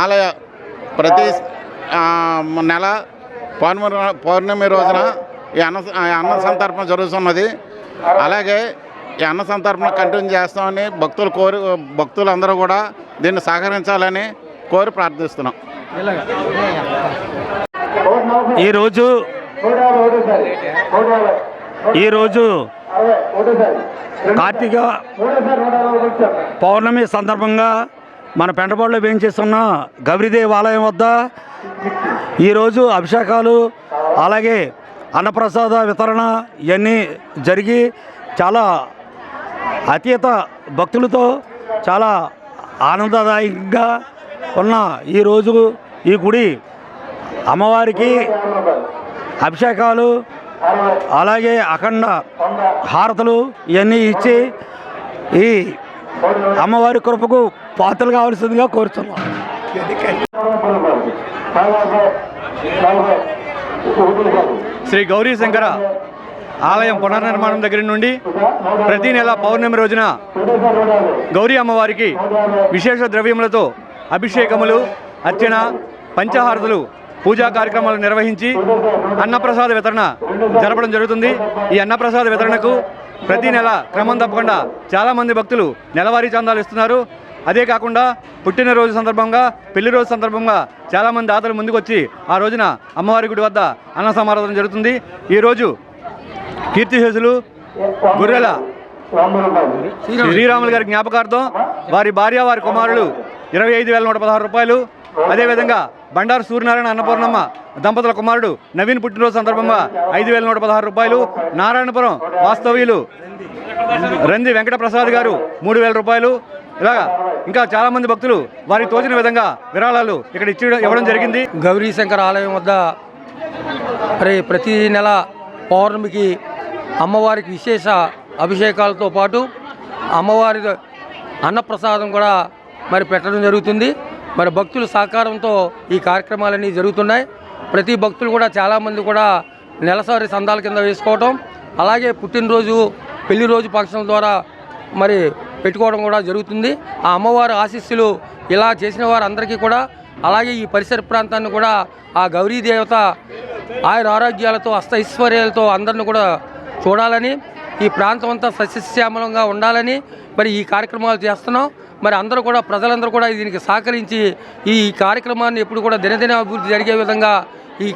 ఆలయ ప్రతి నెల పౌర్ణమి పౌర్ణమి రోజున ఈ అన్న అన్న సంతర్పణ జరుగుతున్నది. అలాగే ఈ అన్న సంతర్పణ కంటిన్యూ చేస్తామని భక్తులు కోరి భక్తులందరూ కూడా దీన్ని సహకరించాలని కోరి ప్రార్థిస్తున్నాం. ఈరోజు ఈరోజు కార్తీక పౌర్ణమి సందర్భంగా మన పెంటపాడులో వేయించేస్తున్న గౌరీదేవి ఆలయం వద్ద ఈరోజు అభిషేకాలు అలాగే అన్నప్రసాద వితరణ ఇవన్నీ జరిగి చాలా అతీత భక్తులతో చాలా ఆనందదాయకంగా ఉన్న ఈరోజు ఈ గుడి అమ్మవారికి అభిషేకాలు అలాగే అఖండ హారతలు ఇవన్నీ ఇచ్చి ఈ అమ్మవారి కృపకు పాత్రలు కావాల్సిందిగా కోరుతున్నాం. శ్రీ గౌరీ శంకర ఆలయం పునర్నిర్మాణం దగ్గర నుండి ప్రతి నెల పౌర్ణమి రోజున గౌరీ అమ్మవారికి విశేష ద్రవ్యములతో అభిషేకములు అర్చన పంచహారతులు పూజా కార్యక్రమాలు నిర్వహించి అన్నప్రసాద వితరణ జరపడం జరుగుతుంది. ఈ అన్నప్రసాద వితరణకు ప్రతి నెల క్రమం తప్పకుండా చాలామంది భక్తులు నెలవారీ చందాలు ఇస్తున్నారు. అదే కాకుండా పుట్టినరోజు సందర్భంగా పెళ్ళి రోజు సందర్భంగా చాలామంది దాతలు ముందుకొచ్చి ఆ రోజున అమ్మవారి గుడి వద్ద అన్న సమారాధన జరుగుతుంది. ఈరోజు కీర్తిశేషులు గొర్రెల శ్రీరాములు గారి జ్ఞాపకార్థం వారి భార్య వారి కుమారులు ఇరవై ఐదు వేల నూట పదహారు రూపాయలు. అదేవిధంగా బండారు సూర్యనారాయణ అన్నపూర్ణమ్మ దంపతుల కుమారుడు నవీన్ పుట్టినరోజు సందర్భంగా ఐదు వేల నూట పదహారు రూపాయలు. నారాయణపురం వాస్తవ్యులు రంది వెంకట ప్రసాద్ గారు మూడు వేల రూపాయలు. ఇలాగా ఇంకా చాలామంది భక్తులు వారికి తోచిన విధంగా విరాళాలు ఇక్కడ ఇచ్చి ఇవ్వడం జరిగింది. గౌరీ శంకర్ ఆలయం వద్ద మరి ప్రతి నెల పౌర్ణమికి అమ్మవారికి విశేష అభిషేకాలతో పాటు అమ్మవారి అన్నప్రసాదం కూడా మరి పెట్టడం జరుగుతుంది. మరి భక్తుల సహకారంతో ఈ కార్యక్రమాలన్నీ జరుగుతున్నాయి. ప్రతి భక్తులు కూడా చాలామంది కూడా నెలసరి సందాల కింద వేసుకోవటం. అలాగే పుట్టినరోజు పెళ్ళి రోజు ఫంక్షన్ ద్వారా మరి పెట్టుకోవడం కూడా జరుగుతుంది. ఆ అమ్మవారి ఆశీస్సులు ఇలా చేసిన వారందరికీ కూడా అలాగే ఈ పరిసర ప్రాంతాన్ని కూడా ఆ గౌరీ దేవత ఆయన ఆరోగ్యాలతో అష్టైశ్వర్యాలతో అందరిని కూడా చూడాలని ఈ ప్రాంతం అంతా సస్యశ్యామలంగా ఉండాలని మరి ఈ కార్యక్రమాలు చేస్తున్నాం. మరి అందరూ కూడా ప్రజలందరూ కూడా దీనికి సహకరించి ఈ కార్యక్రమాన్ని ఎప్పుడు కూడా దినదిన అభివృద్ధి జరిగే విధంగా ఈ